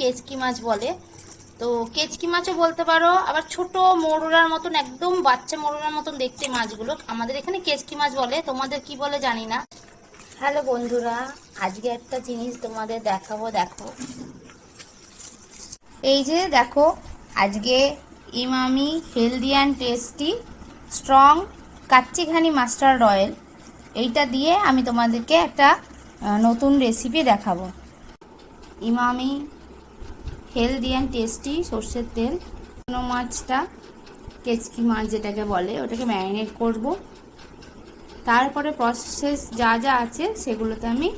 কেচকি মাছ বলে। তো কেচকি মাছও বলতে পারো, আবার ছোট মোরলার মতন, একদম বাচ্চা মোরলার মতন দেখতে মাছগুলো। আমাদের এখানে কেচকি মাছ বলে, তোমাদের কি বলে জানি না। হ্যালো বন্ধুরা, আজকে একটা জিনিস তোমাদের দেখাবো, দেখো। এই যে দেখো, আজকে Emami healthy and tasty, strong kachi ghani mustard oil এইটা দিয়ে আমি তোমাদেরকে একটা নতুন রেসিপি দেখাবো। ইমামি হেলদি অ্যান্ড টেস্টি সর্ষের তেল। কোনো মাছটা, কেচকি মাছ যেটাকে বলে, ওটাকে ম্যারিনেট করব। তারপরে প্রসেস যা যা আছে সেগুলোতে আমি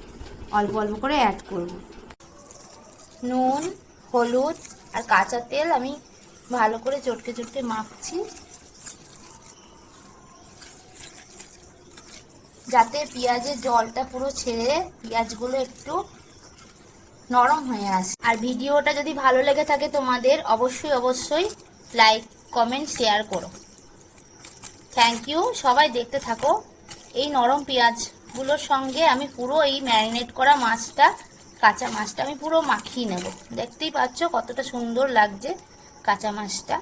অল্প অল্প করে অ্যাড করব। নুন, হলুদ আর কাঁচা তেল আমি ভালো করে চটকে চটকে মাখছি। যাতে পেঁয়াজের জলটা পুরো ছেড়ে পেঁয়াজগুলো একটু নরম হয়ে আসে আর ভিডিওটা যদি ভালো লেগে থাকে তোমাদের, অবশ্যই অবশ্যই লাইক কমেন্ট শেয়ার করো। থ্যাংক ইউ সবাই দেখতে থাকো। এই নরম পেঁয়াজগুলোর সঙ্গে আমি পুরো এই ম্যারিনেট করা মাছটা, কাঁচা মাছটা আমি পুরো মাখিয়ে নেব। দেখতেই পাচ্ছ কতটা সুন্দর লাগছে কাঁচা মাছটা।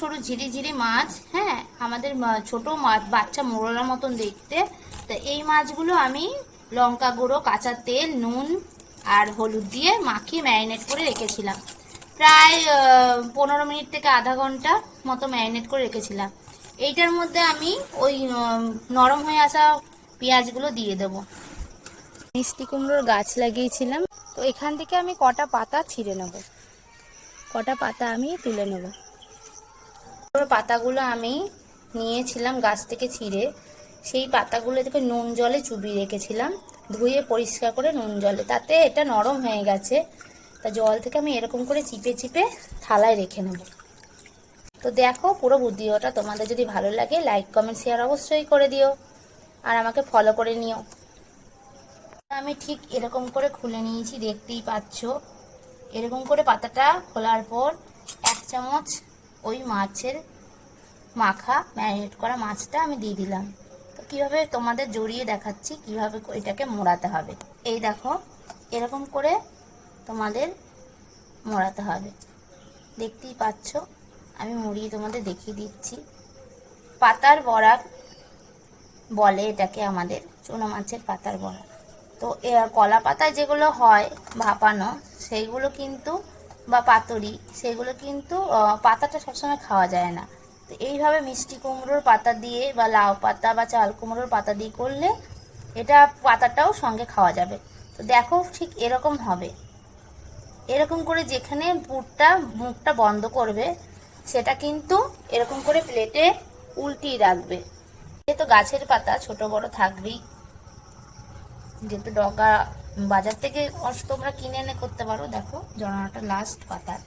সরু ঝিরি ঝিরি মাছ হ্যাঁ আমাদের ছোট মাছ বাচ্চা মোড়লার মতন দেখতে। তো এই মাছগুলো আমি লঙ্কা গুঁড়ো, কাঁচা তেল, নুন আর হলুদ দিয়ে মাখিয়ে ম্যারিনেট করে রেখেছিলাম। প্রায় পনেরো মিনিট থেকে আধা ঘণ্টা মতো ম্যারিনেট করে রেখেছিলাম। এইটার মধ্যে আমি ওই নরম হয়ে আসা পেঁয়াজগুলো দিয়ে দেবো। মিষ্টি কুমড়োর গাছ লাগিয়েছিলাম। তো এখান থেকে আমি কটা পাতা ছিঁড়ে নেব। কটা পাতা আমি তুলে নেব। পাতাগুলো আমি নিয়েছিলাম গাছ থেকে ছিঁড়ে। সেই পাতাগুলো থেকে নুন জলে চুবিয়ে রেখেছিলাম। ধুয়ে পরিষ্কার করে নুন জলে। তাতে এটা নরম হয়ে গেছে। তা জল থেকে আমি এরকম করে চিপে চিপে থালায় রেখে নেব। তো দেখো পুরো ভিডিওটা তোমাদের যদি ভালো লাগে লাইক কমেন্ট শেয়ার অবশ্যই করে দিও। আর আমাকে ফলো করে নিও। আমি ঠিক এরকম করে খুলে নিয়েছি, দেখতেই পাচ্ছ। এরকম করে পাতাটা খোলার পর এক চামচ ওই মাছের মাখা ম্যারিনেট করা মাছটা আমি দিয়ে দিলাম। কীভাবে তোমাদের জড়িয়ে দেখাচ্ছি, কীভাবে এটাকে মোড়াতে হবে। এই দেখো, এরকম করে তোমাদের মোড়াতে হবে। দেখতেই পাচ্ছ, আমি মুড়িয়ে তোমাদের দেখিয়ে দিচ্ছি। পাতার বড়া বলে এটাকে আমাদের, চুনো মাছের পাতার বড়া তো কলা পাতায় যেগুলো হয় ভাপানো, সেইগুলো কিন্তু, বা পাতুরি সেগুলো কিন্তু পাতাটা সবসময় খাওয়া যায় না। তো এইভাবে মিষ্টি কুমড়োর পাতা দিয়ে বা লাউ পাতা বা চাল কুমড়োর পাতা দিয়ে করলে এটা পাতাটাও সঙ্গে খাওয়া যাবে। তো দেখো ঠিক এরকম হবে। এরকম করে যেখানে পুরটা, মুখটা বন্ধ করবে, সেটা কিন্তু এরকম করে প্লেটে উল্টিয়ে রাখবে। যেহেতু গাছের পাতা, ছোট, বড় থাকবেই। যেহেতু ডগা বাজার থেকে তোমরা কিনে এনে করতে পারো। দেখো, জড়ানোটা লাস্ট পাতার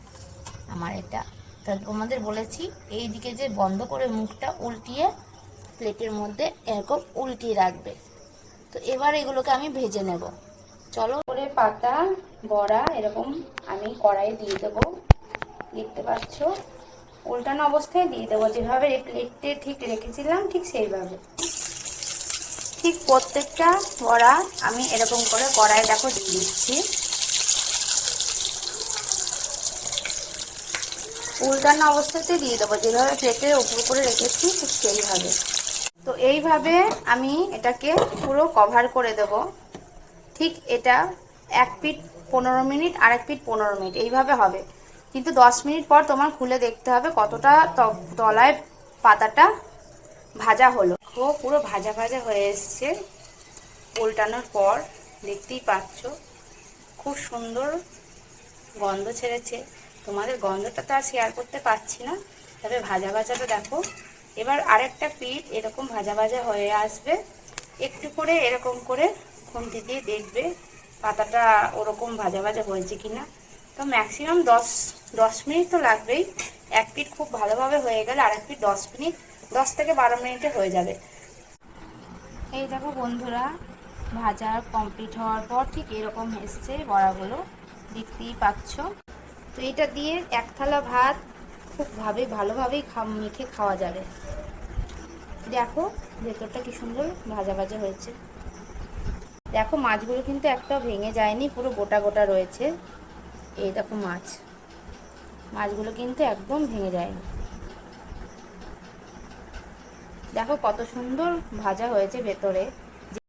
আমার এটা। তা তোমাদের বলেছি এই দিকে যে বন্ধ করে মুখটা উল্টিয়ে প্লেটের মধ্যে এরকম উল্টিয়ে রাখবে। তো এবার এগুলোকে আমি ভেজে নেব। চলো করে পাতা, বড়া এরকম আমি কড়াইয়ে দিয়ে দেবো। দেখতে পাচ্ছ? উল্টানো অবস্থায় দিয়ে দেবো। যেভাবে প্লেটে ঠিক রেখেছিলাম, ঠিক সেইভাবে। ঠিক প্রত্যেকটা বড়া আমি এরকম করে কড়াই দেখো দিয়ে দিচ্ছি। উল্টানো অবস্থাতে দিয়ে দেবো। যেভাবে প্লেটের উপর করে রেখেছি, ঠিক সেইভাবে। তো এইভাবে আমি এটাকে পুরো কভার করে দেব। ঠিক এটা এক পিট পনেরো মিনিট আর এক পিট পনেরো মিনিট, এইভাবে হবে। কিন্তু দশ মিনিট পর তোমার খুলে দেখতে হবে কতটা তলায় পাতাটা ভাজা হলো। ও পুরো ভাজা ভাজা হয়ে এসছে উল্টানোর পর। দেখতেই পাচ্ছ, খুব সুন্দর গন্ধ ছেড়েছে। তোমাদের গন্ধটা তো আর শেয়ার করতে পারছি না। তবে ভাজা ভাজাটা দেখো। এবার আরেকটা পিঠ এরকম ভাজা ভাজা হয়ে আসবে। একটু করে এরকম করে খুন্তি দিয়ে দেখবে পাতাটা ওরকম ভাজা ভাজা হয়েছে কিনা। তো ম্যাক্সিমাম দশ দশ মিনিট তো লাগবেই। এক পিঠ খুব ভালোভাবে হয়ে গেলে আর এক পিঠ দশ মিনিট, দশ থেকে বারো মিনিটে হয়ে যাবে। এই দেখো বন্ধুরা, ভাজা কমপ্লিট হওয়ার পর ঠিক এরকম এসছে বড়াগুলো। দেখতেই পাচ্ছ। তো এটা দিয়ে এক থালা ভাত খুব ভাবে ভালোভাবেই খা, মেখে খাওয়া যাবে। দেখো ভেতরটা কি সুন্দর ভাজা ভাজা হয়েছে। দেখো মাছগুলো কিন্তু একটা ভেঙে যায়নি, পুরো গোটা গোটা রয়েছে। এই দেখো মাছ। মাছগুলো কিন্তু একদম ভেঙে যায়নি। দেখো কত সুন্দর ভাজা হয়েছে ভেতরে।